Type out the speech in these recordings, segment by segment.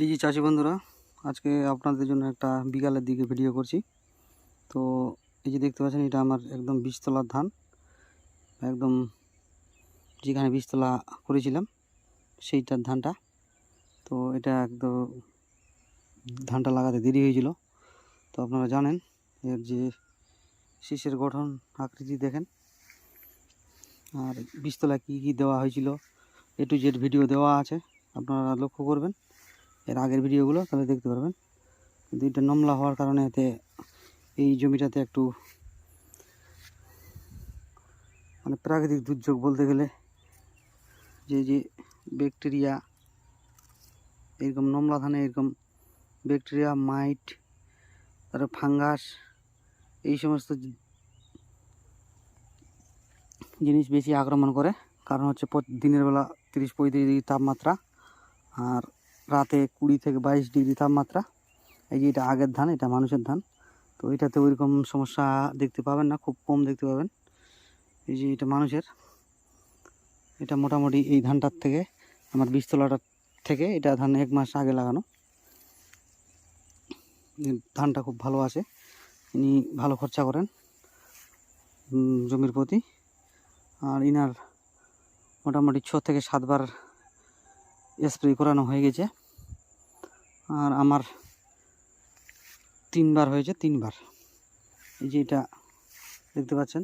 এই যে চাষি বন্ধুরা, আজকে আপনাদের জন্য একটা বিকালের দিকে ভিডিও করছি। তো এই যে দেখতে পাচ্ছেন, এটা আমার একদম বীজতলার ধান। একদম যেখানে বীজতলা করেছিলাম, সেইটার ধানটা। তো এটা একদম ধানটা লাগাতে দেরি হয়েছিল। তো আপনারা জানেন, এর যে শীষের গঠন আকৃতি দেখেন। আর বীজতলা কী কী দেওয়া হয়েছিল, এ টু জেড ভিডিও দেওয়া আছে, আপনারা লক্ষ্য করবেন। এর আগের ভিডিওগুলো তাহলে দেখতে পারবেন। কিন্তু এটা নমলা হওয়ার কারণে এতে এই জমিটাতে একটু মানে প্রাকৃতিক দুর্যোগ বলতে গেলে যে যে ব্যাকটেরিয়া, এরকম নমলা ধানে এরকম ব্যাকটেরিয়া, মাইট, তারপরে ফাঙ্গাস, এই সমস্ত জিনিস বেশি আক্রমণ করে। কারণ হচ্ছে দিনের বেলা তিরিশ পঁয়ত্রিশ ডিগ্রি তাপমাত্রা আর রাতে কুড়ি থেকে বাইশ ডিগ্রি তাপমাত্রা। এই যে এটা আগের ধান, এটা মানুষের ধান। তো এটাতে ওইরকম সমস্যা দেখতে পাবেন না, খুব কম দেখতে পাবেন। এই যে এটা মানুষের। এটা মোটামুটি এই ধানটার থেকে, আমার বীজতলাটার থেকে এটা ধান এক মাস আগে লাগানো। ধানটা খুব ভালো আছে। ইনি ভালো খরচা করেন জমির প্রতি। আর ইনার মোটামুটি ছ থেকে সাতবার স্প্রে করানো হয়ে গেছে। আর আমার তিনবার হয়েছে, তিনবার। এই যে এটা দেখতে পাচ্ছেন?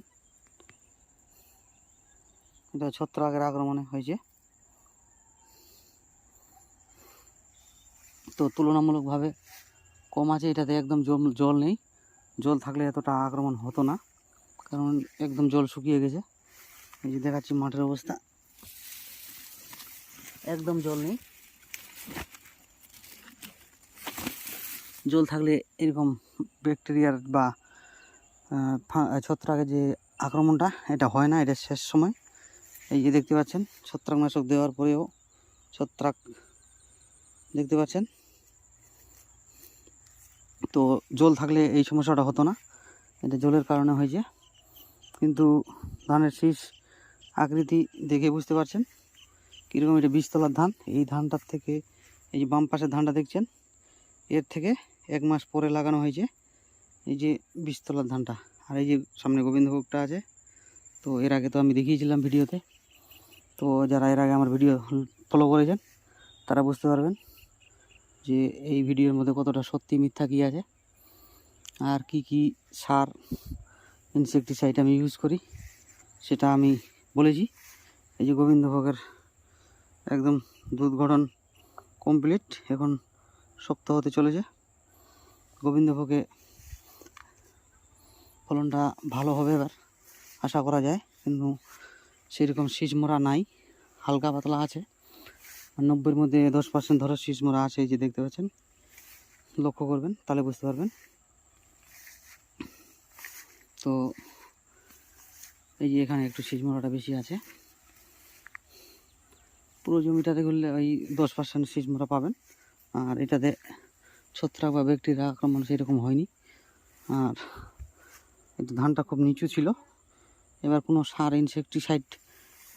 এটা ছত্রাকের আক্রমণে হয়েছে। তো তুলনামূলকভাবে কম আছে, এটাতে একদম জল জল নেই। জল থাকলে এতটা আক্রমণ হতো না, কারণ একদম জল শুকিয়ে গেছে। এই যে দেখাচ্ছি মাঠের অবস্থা। একদম জল নেই। জল থাকলে এরকম ব্যাকটেরিয়ার বা ছত্রাকের যে আক্রমণটা, এটা হয় না, এটা শেষ সময়। এই যে দেখতে পাচ্ছেন, ছত্রাকনাশক দেওয়ার পরেও ছত্রাক দেখতে পাচ্ছেন। তো জল থাকলে এই সমস্যাটা হতো না, এটা জলের কারণে হয়েছে। কিন্তু ধানের শীষ আকৃতি দেখে বুঝতে পারছেন, কীরকম এটা বীজতলার ধান। এই ধানটার থেকে, এই যে বাম পাশের ধানটা দেখছেন এর থেকে এক মাস পরে লাগানো হয়েছে। এই যে বীজতলার ধানটা, আর এই যে সামনে গোবিন্দভোগটা আছে, তো এর আগে তো আমি দেখিয়েছিলাম ভিডিওতে। তো যারা এর আগে আমার ভিডিও ফলো করেছেন, তারা বুঝতে পারবেন যে এই ভিডিওর মধ্যে কতটা সত্যি মিথ্যা কী আছে, আর কি কি সার ইনসেকটিসাইড আমি ইউজ করি, সেটা আমি বলেছি। এই যে গোবিন্দভোগের একদম দুধ কমপ্লিট এখন সপ্তাহ হতে চলেছে। গোবিন্দভোগে ফলনটা ভালো হবে এবার, আশা করা যায়। কিন্তু সেরকম সিজমরা নাই, হালকা পাতলা আছে। আর নব্বইয়ের মধ্যে দশ পার্সেন্ট ধরো সিজমরা আছে, এই যে দেখতে পাচ্ছেন। লক্ষ্য করবেন, তাহলে বুঝতে পারবেন। তো এই যে এখানে একটু সিজমরাটা বেশি আছে। পুরো জমিটাতে করলে ওই দশ পার্সেন্ট সিজমরা পাবেন। আর এটাতে ছত্রাক বা ব্যাকটেরিয়া আক্রমণ সেরকম হয়নি। আর ধানটা খুব নিচু ছিল। এবার কোনো সার ইনসেকটিসাইড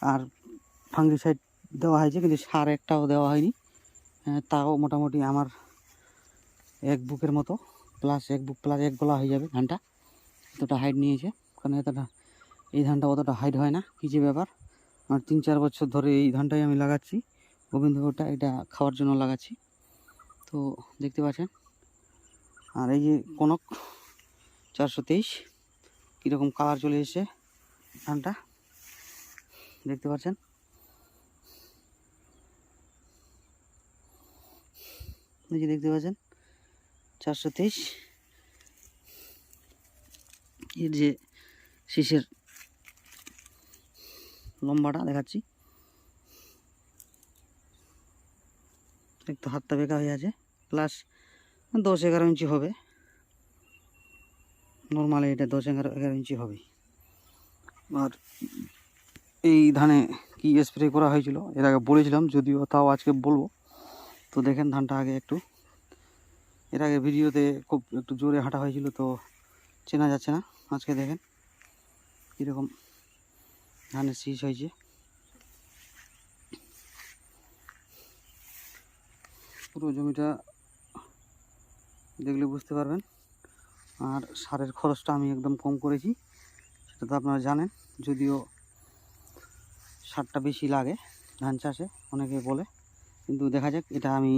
আর ফাঙ্গিসাইড দেওয়া হয়েছে কিন্তু সার একটাও দেওয়া হয়নি। আহ, তাও মোটামুটি আমার এক বুকের মতো প্লাস এক বুক প্লাস এক গলা হয়ে যাবে ধানটা। এতটা হাইট নিয়েছে কারণ এতটা এই ধানটা অতটা হাইট হয় না কী যে ব্যাপার। আর তিন চার বছর ধরে এই ধানটাই আমি লাগাচ্ছি গোবিন্দভোগটা এটা খাওয়ার জন্য লাগাচ্ছি। তো দেখতে পাচ্ছেন। আর এই যে কনক চারশো তেইশ, কীরকম কালার চলে এসেছে ধানটা, দেখতে পাচ্ছেন। এই যে দেখতে পাচ্ছেন, চারশো তেইশ। এর যে শীষের লম্বাটা দেখাচ্ছি। একটু হাতটা বেঁকা হয়ে আছে। প্লাস দশ এগারো ইঞ্চি হবে। নর্মালি এটা দশ এগারো এগারো ইঞ্চি হবে। আর এই ধানে কি স্প্রে করা হয়েছিল, এর আগে বলেছিলাম, যদিও তাও আজকে বলব। তো দেখেন ধানটা আগে একটু, এর আগে ভিডিওতে খুব একটু জোরে হাঁটা হয়েছিল, তো চেনা যাচ্ছে না। আজকে দেখেন কীরকম ধানের শীষ হয়েছে। পুরো জমিটা দেখলে বুঝতে পারবেন। আর সারের খরচটা আমি একদম কম করেছি, সেটা তো আপনারা জানেন। যদিও সারটা বেশি লাগে, ধান চাষে অনেকে বলে, কিন্তু দেখা যাক, এটা আমি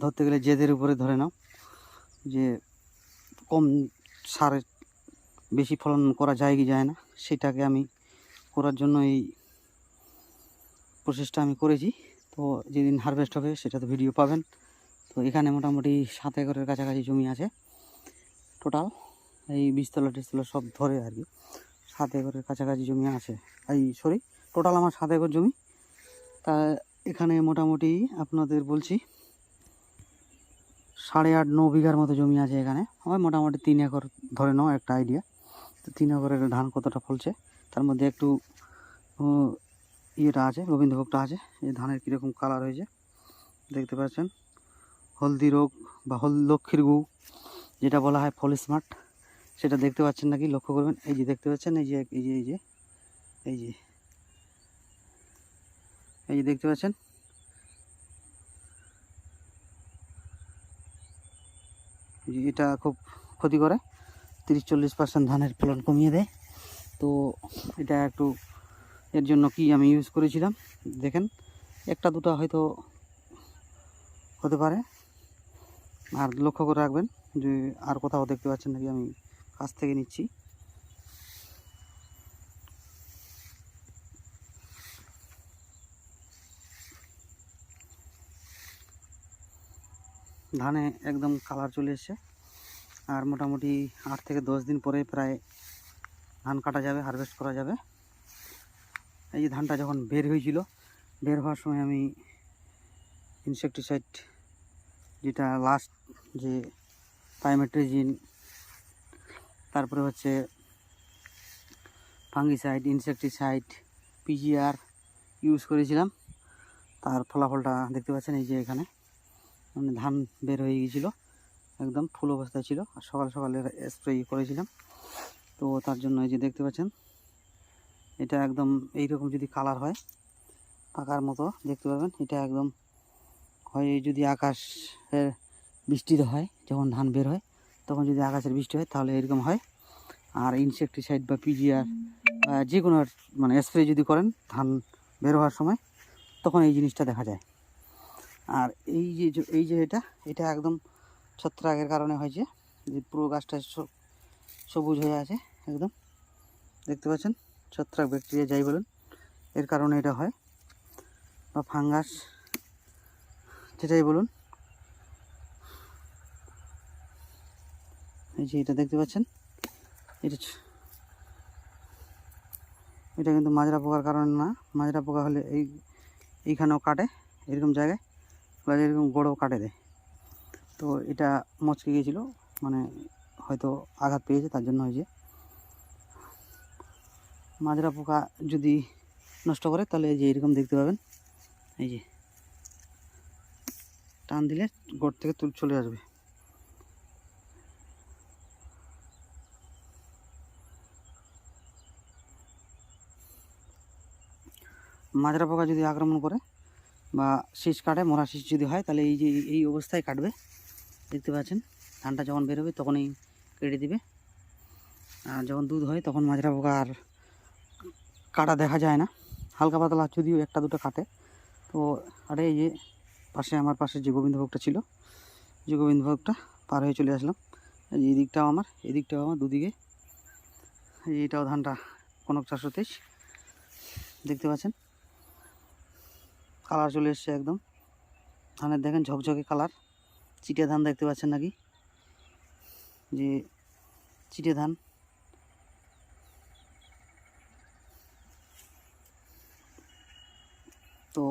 ধরতে গেলে জেদের উপরে ধরে নাও, যে কম সারের বেশি ফলন করা যায় কি যায় না, সেটাকে আমি করার জন্য এই প্রসেসটা আমি করেছি। তো যেদিন হারভেস্ট হবে সেটা তো ভিডিও পাবেন। তো এখানে মোটামুটি সাত একরের কাছাকাছি জমি আছে টোটাল। এই বীজতলা টিস্তলা সব ধরে আর কি। সাত একরের কাছাকাছি জমি আছে। এই সরি টোটাল আমার সাত একর জমি। তা এখানে মোটামুটি আপনাদের বলছি, সাড়ে আট, ন বিঘার মতো জমি আছে এখানে। হয় মোটামুটি তিন একর ধরে নাও, একটা আইডিয়া তো তিন একরের ধান কতটা ফলছে? তার মধ্যে একটু ইয়েটা আছে, গোবিন্দভোগটা আছে। এই ধানের কীরকম কালার হয়েছে, দেখতে পাচ্ছেন? হলদি রোগ বা হল, লক্ষ্মীর গু, যেটা বলা হয় ফল স্মার্ট, সেটা দেখতে পাচ্ছেন নাকি? লক্ষ্য করবেন। এই যে দেখতে পাচ্ছেন, এই যে এই যে এই যে এই যে এই যে দেখতে পাচ্ছেন। এটা খুব ক্ষতি করে। তিরিশ, চল্লিশ পার্সেন্ট ধানের ফলন কমিয়ে দেয়। তো এটা একটু এর জন্য কি আমি ইউজ করেছিলাম? দেখেন, একটা দুটো হয়তো হতে পারে। আর লক্ষ্য করে রাখবেন যে আর কোথাও দেখতে পাচ্ছেন নাকি আমি কাছ থেকে নিচ্ছি। ধানে একদম কালার চলে এসছে। আর মোটামুটি আট থেকে দশ দিন পরে প্রায় ধান কাটা যাবে, হারভেস্ট করা যাবে। এই যে ধানটা যখন বের হয়েছিল, বের হওয়ার সময় আমি ইনসেকটিসাইড যেটা লাস্ট যে পাইমেট্রিজিন তারপরে হচ্ছে ফাঙ্গিসাইড ইনসেকটিসাইড পিজিআর ইউজ করেছিলাম। তার ফলাফলটা দেখতে পাচ্ছেন এই যে এখানে। মানে ধান বের হয়ে গিয়েছিল, একদম ফুল অবস্থায় ছিল। আর সকাল সকালে স্প্রে করেছিলাম। তো তার জন্য এই যে দেখতে পাচ্ছেন, এটা একদম এইরকম যদি কালার হয়, পাকার মতো দেখতে পাবেন। এটা একদম হয়, যদি আকাশের বৃষ্টি হয়, যখন ধান বের হয়, তখন যদি আকাশের বৃষ্টি হয়, তাহলে এরকম হয়। আর ইনসেকটিসাইড বা পিজিআর যে কোনো মানে স্প্রে যদি করেন, ধান বের হওয়ার সময়, তখন এই জিনিসটা দেখা যায়। আর এই যে এই যে এটা এটা একদম ছত্রাকের কারণে হয়েছে যে পুরো গাছটা সবুজ হয়ে আছে, একদম। দেখতে পাচ্ছেন? ছত্রাক ব্যাকটেরিয়া, যাই বলুন, এর কারণে এটা হয়। বা ফাঙ্গাস যেটাই বলুন। এই যে এটা দেখতে পাচ্ছেন? এটা এটা কিন্তু মাজরা পোকার কারণে না। মাজরা পোকা হলে এই এইখানেও কাটে, এরকম জায়গায়। এরকম গোড়ও কাটে দেয়। তো এটা মচকে গিয়েছিল মানে হয়তো আঘাত পেয়েছে, তার জন্য হয়েছে মাজরা পোকা যদি নষ্ট করে, তাহলে এই যে এরকম দেখতে পাবেন। এই যে টান দিলে গোড় থেকে তুল চলে আসবে। মাজরা পোকা যদি আক্রমণ করে বা শীষ কাটে, মরা শীষ যদি হয়, তাহলে এই যে এই অবস্থায় কাটবে। দেখতে পাচ্ছেন, ধানটা যখন বেরোবে তখনই কেটে দিবে। আর যখন দুধ হয় তখন মাজরা পোকা আর কাটা দেখা যায় না। হালকা পাতলা যদিও একটা দুটো কাটে। তো আরে এই যে পাশে আমার পাশে যে গোবিন্দভোগটা ছিল, যে গোবিন্দভোগটা পার হয়ে চলে আসলাম। এই যে এদিকটাও আমার এদিকটাও আমার দুদিকে। এই যে এটাও ধানটা কনক চারশো তেইশ। দেখতে পাচ্ছেন? কালার চলে এসছে একদম। ধানের দেখেন ঝকঝকে কালার। চিটে ধান দেখতে পাচ্ছেন নাকি? যে চিটে ধান। তো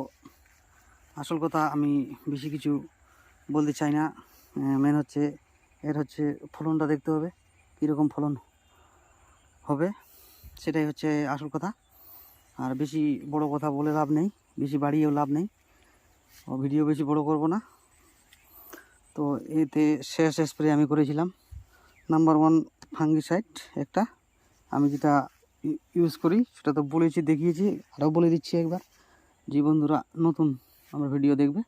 আসল কথা আমি বেশি কিছু বলতে চাই না। মেন হচ্ছে, এর হচ্ছে ফলনটা দেখতে হবে, কীরকম ফলন হবে, সেটাই হচ্ছে আসল কথা। আর বেশি বড় কথা বলে লাভ নেই, বেশি বাড়িয়েও লাভ নেই। ভিডিও বেশি বড় করব না। তো এতে শেষ স্প্রে আমি করেছিলাম। নাম্বার ওয়ান ফাঙ্গিসাইড একটা। আমি যেটা ইউজ করি, সেটা তো বলেছি, দেখিয়েছি, আরও বলে দিচ্ছি একবার। যে বন্ধুরা, নতুন আমার ভিডিও দেখবে।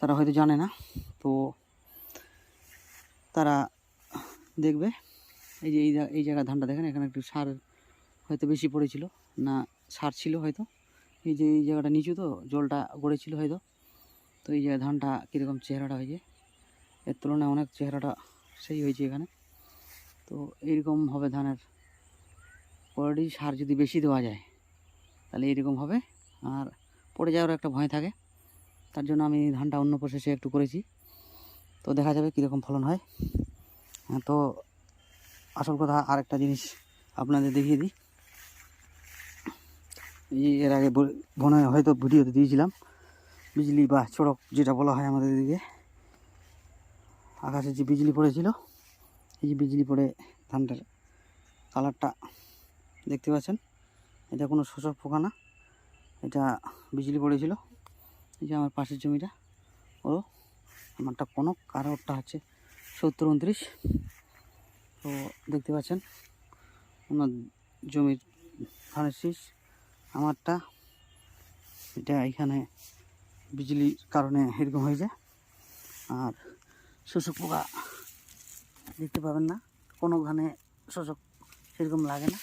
তারা হয়তো জানে না। তো তারা দেখবে। এই যে এই এই জায়গায় ধানটা দেখেন, এখানে একটু সার হয়তো বেশি পড়েছিল। না, সার ছিল হয়তো। এই যে এই জায়গাটা নিচু তো, জলটা গড়েছিল হয়তো। তো এই জায়গায় ধানটা কীরকম চেহারাটা হয়েছে? এর তুলনায় অনেক চেহারাটা সেই হয়েছে এখানে। তো এইরকম হবে ধানের কোয়ালিটি সার যদি বেশি দেওয়া যায়, তাহলে এইরকম হবে। আর পড়ে যাওয়ার একটা ভয় থাকে। তার জন্য আমি ধানটা অন্য প্রসেসে একটু করেছি। তো দেখা যাবে কীরকম ফলন হয়। হ্যাঁ, তো আসল কথা আরেকটা জিনিস আপনাদের দেখিয়ে দিই। এই এর আগে মনে হয়তো ভিডিওতে দিয়েছিলাম। বিজলি বা চড়ক যেটা বলা হয় আমাদের দিকে আকাশে যে বিজলি পড়েছিল এই যে বিজলি পড়ে ধানটার কালারটা দেখতে পাচ্ছেন? এটা কোনো শোষক পোকা না। এটা বিজলি পড়েছিল। এই যে আমার পাশের জমিটা, ও আমারটা কনক আর ওরটা হচ্ছে সত্তর উনত্রিশ। তো দেখতে পাচ্ছেন, ওনার জমির ধানের শীষ, আমারটা, এটা এখানে বিজলির কারণে এরকম হয়ে যায় আর শোষক পোকা দেখতে পাবেন না কোনো ধানে শোষক সেরকম লাগে না।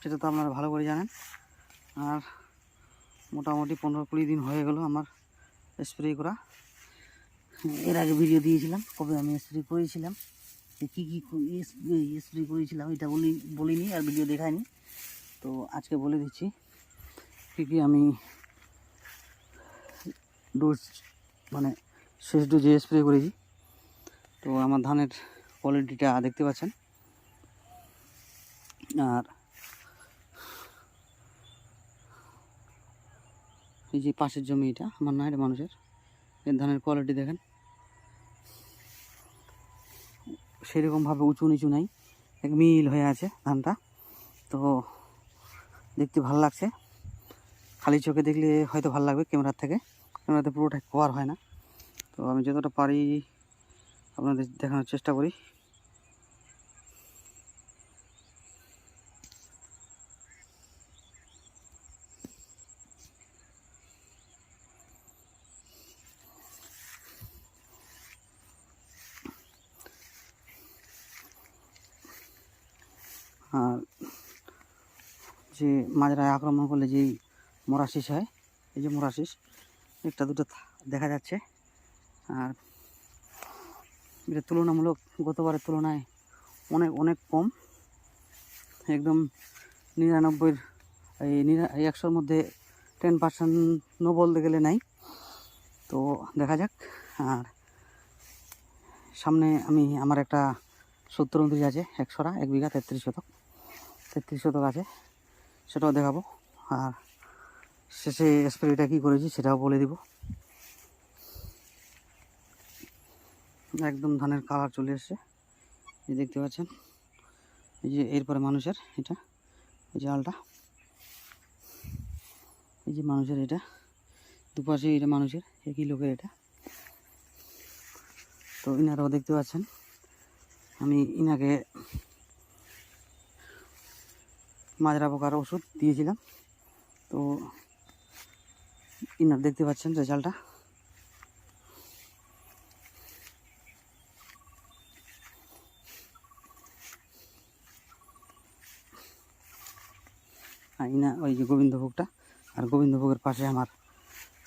সেটা তো আপনারা ভালো করে জানেন। আর মোটামুটি পনেরো কুড়ি দিন হয়ে গেল আমার স্প্রে করা। এর আগে ভিডিও দিয়েছিলাম, কবে আমি স্প্রে করেছিলাম কী কী স্প্রে করেছিলাম, এটা বলি বলিনি, আর ভিডিও দেখায়নি। তো আজকে বলে দিচ্ছি, কী কী আমি ডোজ মানে শেষ ডোজে স্প্রে করেছি। তো আমার ধানের কোয়ালিটিটা দেখতে পাচ্ছেন। আর এই যে পাশের জমি এটা, আমার না, এটা মানুষের। এর ধানের কোয়ালিটি দেখেন। সেরকমভাবে উঁচু নিচু নাই, এক মিল হয়ে আছে ধানটা। তো দেখতে ভালো লাগছে। খালি চোখে দেখলে হয়তো ভালো লাগবে ক্যামেরার থেকে। ক্যামেরাতে পুরোটা কভার হয় না। তো আমি যতটা পারি আপনাদের দেখানোর চেষ্টা করি। আর যে মাজরায় আক্রমণ করলে যেই মোরাশিস হয়, এই যে মোরাশিস একটা দুটো দেখা যাচ্ছে। আর এটা তুলনামূলক গতবারের তুলনায় অনেক অনেক কম। একদম নিরানব্বইয়ের, এই নিরা এই একশোর মধ্যে টেন পার্সেন্টও বলতে গেলে নাই। তো দেখা যাক। আর সামনে আমি, আমার একটা সত্তর উনত্রিশ আছে, একশোরা, এক বিঘা তেত্রিশ শতক। তেত্রিশ শতক আছে, সেটাও দেখাবো। আর শেষে স্প্রেটা কী করেছি সেটাও বলে দিব। একদম ধানের কালার চলে এসছে। এই দেখতে পাচ্ছেন, এই যে এরপরে মানুষের এটা, এই যে আলটা, এই যে মানুষের এটা দুপাশে এটা মানুষের, একই লোকের এটা। তো ইনারাও দেখতে পাচ্ছেন, আমি ইনাকে মাজরা পোকার ওষুধ দিয়েছিলাম। তো ইনার দেখতে পাচ্ছেন রেজাল্টটা। ইনা, ওই যে গোবিন্দভোগটা, আর গোবিন্দভোগের পাশে আমার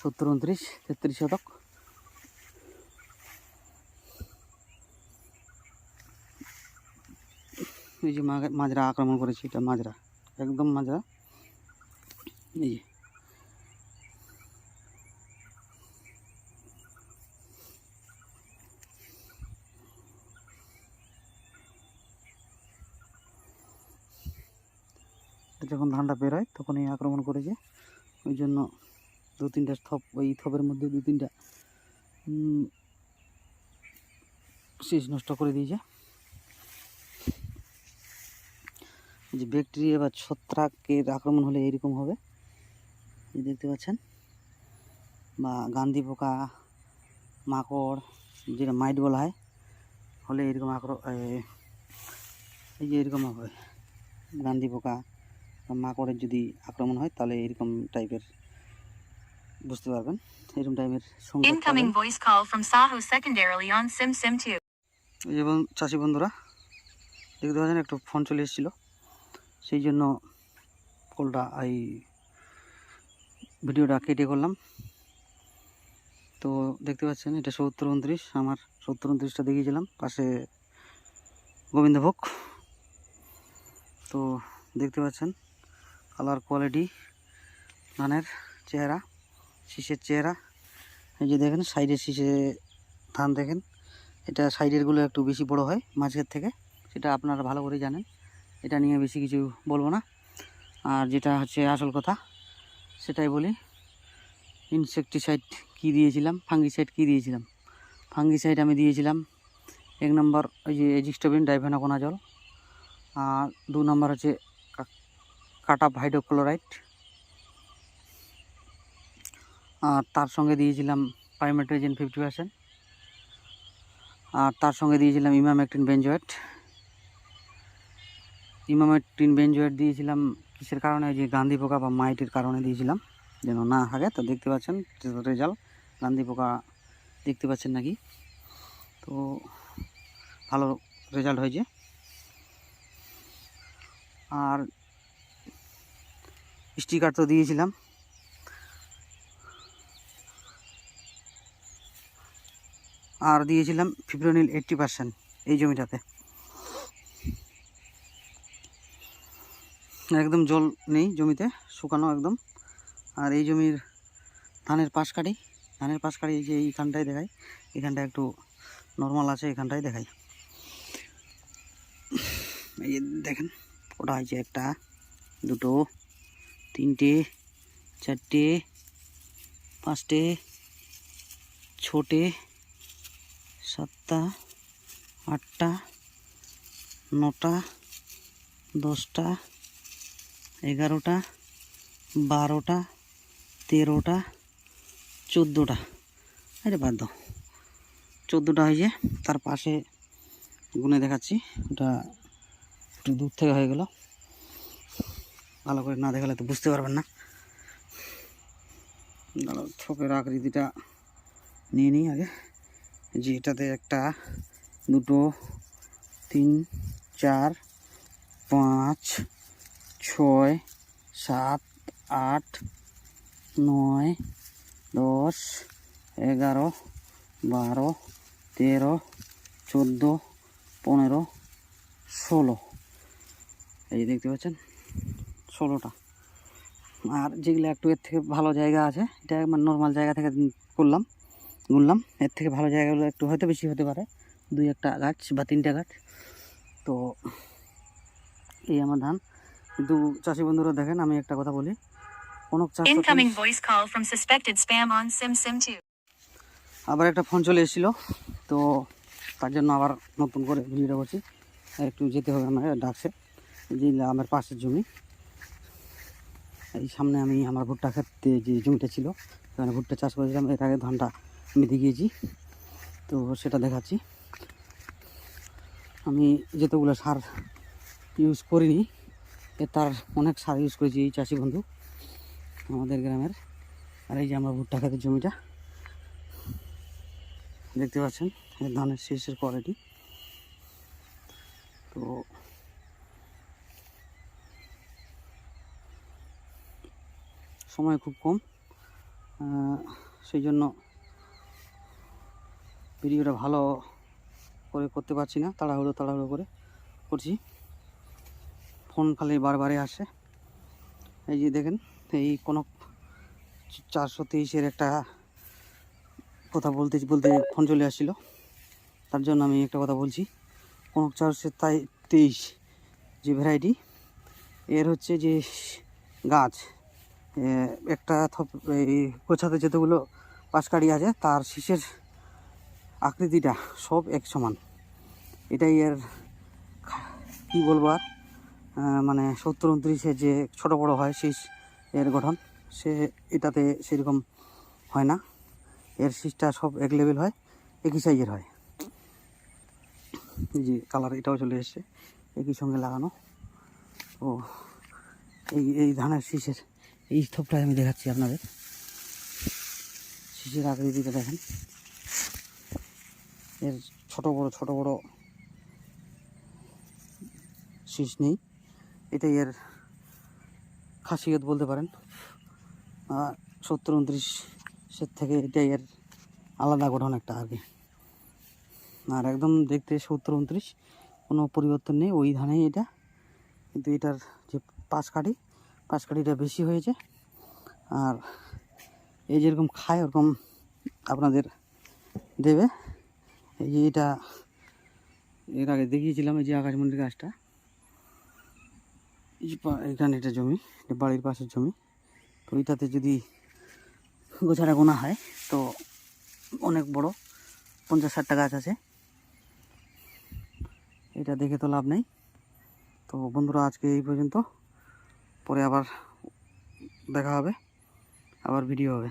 সত্তর উনত্রিশ, তেত্রিশ শতক। এই যে মাজরা আক্রমণ করেছে এটা মাজরা একদম মাজরা এই যে। যখন ধানটা বেরোয় তখন এই আক্রমণ করেছে। ওই জন্য দু তিনটা থপ, ওই থপের মধ্যে দু তিনটা শীষ নষ্ট করে দিয়েছে এই যে ব্যাকটেরিয়া বা ছত্রাকের আক্রমণ হলে এরকম হবে। এই দেখতে পাচ্ছেন? বা গান্ধী পোকা মাকড় যেটা মাইট বলা হয় হলে এরকম আক্র এই যে এরকম হবে। গান্ধী পোকা বা মাকড়ের যদি আক্রমণ হয় তাহলে এরকম টাইপের বুঝতে পারবেন? এরকম টাইপের সংবাদ Incoming voice call from Saho secondarily on Sim Sim 2. এবং চাষি বন্ধুরা দেখতে পাচ্ছেন একটু ফোন চলে এসেছিল। সেই জন্য কলটা এই ভিডিওটা কেটে করলাম। তো দেখতে পাচ্ছেন, এটা সত্তর উনত্রিশ, আমার সত্তর উনত্রিশটা দেখিয়েছিলাম। পাশে গোবিন্দভোগ তো দেখতে পাচ্ছেন, কালার কোয়ালিটি ধানের চেহারা, শীষের চেহারা। এই যে দেখেন, সাইডের শীষে ধান দেখেন। এটা সাইডেরগুলো একটু বেশি বড় হয়, মাঝের থেকে। সেটা আপনারা ভালো করে জানেন। এটা নিয়ে বেশি কিছু বলব না। আর যেটা হচ্ছে আসল কথা, সেটাই বলি। ইনসেকটিসাইড কী দিয়েছিলাম? ফাঙ্গিসাইড কী দিয়েছিলাম? ফাঙ্গিসাইড আমি দিয়েছিলাম এক নম্বর ওই যে এজিস্টোবিন ডাইভেনাকোনা জল আর দু নম্বর হচ্ছে কাটাপ হাইড্রোক্লোরাইড আর তার সঙ্গে দিয়েছিলাম পাইমেট্রোজেন ফিফটি পার্সেন্ট আর তার সঙ্গে দিয়েছিলাম ইমামেকটিন বেঞ্জয়েট ইমামেকটিন বেঞ্জয়েট দিয়েছিলাম। কিসের কারণে? যে গান্ধী পোকা বা মাইটের কারণে দিয়েছিলাম। যেন না হাগে। তো দেখতে পাচ্ছেন রেজাল্ট গান্ধী পোকা দেখতে পাচ্ছেন নাকি? তো ভালো রেজাল্ট হয়েছে। আর স্টিকার তো দিয়েছিলাম। আর দিয়েছিলাম ফিব্রোনিল এইট্টি পার্সেন্ট এই জমিটাতে। একদম জল নেই জমিতে, শুকানো একদম। আর এই জমির ধানের পাশ কাটি ধানের পাশ কাটি যে এইখানটায় দেখাই। এখানটা একটু নর্মাল আছে এখানটায় দেখাই। এই দেখেন ওটা হয়েছে একটা, দুটো, তিনটে, চারটে, পাঁচটে, ছোটে, সাতটা, আটটা, নটা, দশটা এগারোটা, বারোটা, তেরোটা, চোদ্দোটা। আরে বাদ দাও। চোদ্দোটা হয়েছে তার পাশে গুনে দেখাচ্ছি। ওটা একটু দূর থেকে হয়ে গেল। ভালো করে না দেখালে তো বুঝতে পারবেন না। দাঁড়াও আকৃতিটা নিয়ে নিই আগে। যে এটাতে একটা, দুটো, তিন, চার, পাঁচ ছয়, সাত, আট, নয়, দশ, এগারো, বারো, তেরো, চোদ্দ, পনেরো, ষোলো। এই দেখতে পাচ্ছেন, ষোলোটা। আর যেগুলো একটু এর থেকে ভালো জায়গা আছে, এটা একবার নর্মাল জায়গা থেকে করলাম, গুনলাম। এর থেকে ভালো জায়গাগুলো একটু হয়তো বেশি হতে পারে, দুই একটা গাছ বা তিনটা গাছ। তো এই আমার ধান। কিন্তু চাষি বন্ধুরা দেখেন আমি একটা কথা বলি। কোনো চাষ call from suspected spam on Sim Sim 2. আবার একটা ফোন চলে এসেছিল তো তার জন্য আবার নতুন করে ভিডিওটা করছি। একটু যেতে হবে আমার ডাকছে যে আমার পাশের জমি। এই সামনে আমি আমার ভুট্টা খেতে যে জমিটা ছিল সেখানে ভুট্টা চাষ করেছিলাম। এর আগে ধানটা আমি দেখিয়েছি তো সেটা দেখাচ্ছি। আমি যেতগুলো সার ইউজ করিনি তার অনেক সার ইউজ করেছি এই চাষি বন্ধু, আমাদের গ্রামের। আর এই যে আমরা ভুট্টা খাতের জমিটা, দেখতে পাচ্ছেন ধানের শীষের কোয়ালিটি তো সময় খুব কম সেই জন্য ভিডিওটা ভালো করে করতে পারছি না, তাড়াহুড়ো তাড়াহুড়ো করে করছি। ফোন খালি বারবারে আসে? এই যে দেখেন, এই কোনো চারশো তেইশের একটা কথা বলতে বলতে ফোন চলে আসছিল। তার জন্য আমি একটা কথা বলছি। কনক চারশো তাই তেইশ যে ভ্যারাইটি, এর হচ্ছে যে গাছ একটা এই গোছাতে যেতগুলো পাশকাড়ি আছে, তার শীষের আকৃতিটা সব এক সমান। এটাই এর কি বলব আর? মানে সত্তর উনত্রিশে যে ছোট বড় হয় শীষ এর গঠন, সে এটাতে সেরকম হয় না। এর শীষটা সব এক লেভেল হয়, একই সাইজের হয়। এই যে কালার এটাও চলে এসছে, একই সঙ্গে লাগানো। ও, এই এই ধানের শীষের, এই স্তূপটাই আমি দেখাচ্ছি আপনাদের। শীষের আকৃতিটা দেখেন। এর ছোট বড় ছোট বড় শীষ নেই। এটাই এর খাসিয়ত বলতে পারেন। আর সত্তর উনত্রিশের থেকে এটাই এর আলাদা গঠন একটা আর কি। আর একদম দেখতে সত্তর উনত্রিশ কোনো পরিবর্তন নেই, ওই ধানেই এটা। কিন্তু এটার যে পাঁচ কাঠি পাঁচ কাঠিটা বেশি হয়েছে। আর এই যেরকম খায়, ওরকম আপনাদের দেবে। এই যে এটা, এর আগে দেখিয়েছিলাম, এই যে আকাশমন্ডির গাছটা। এখানে এটা জমি, এটা বাড়ির পাশের জমি। তো এটাতে যদি গোছাটা গোনা হয়, তো অনেক বড়, পঞ্চাশ ষাটটা গাছ আছে। এটা দেখে তো লাভ নেই। তো বন্ধুরা, আজকে এই পর্যন্ত। পরে আবার দেখা হবে, আবার ভিডিও হবে।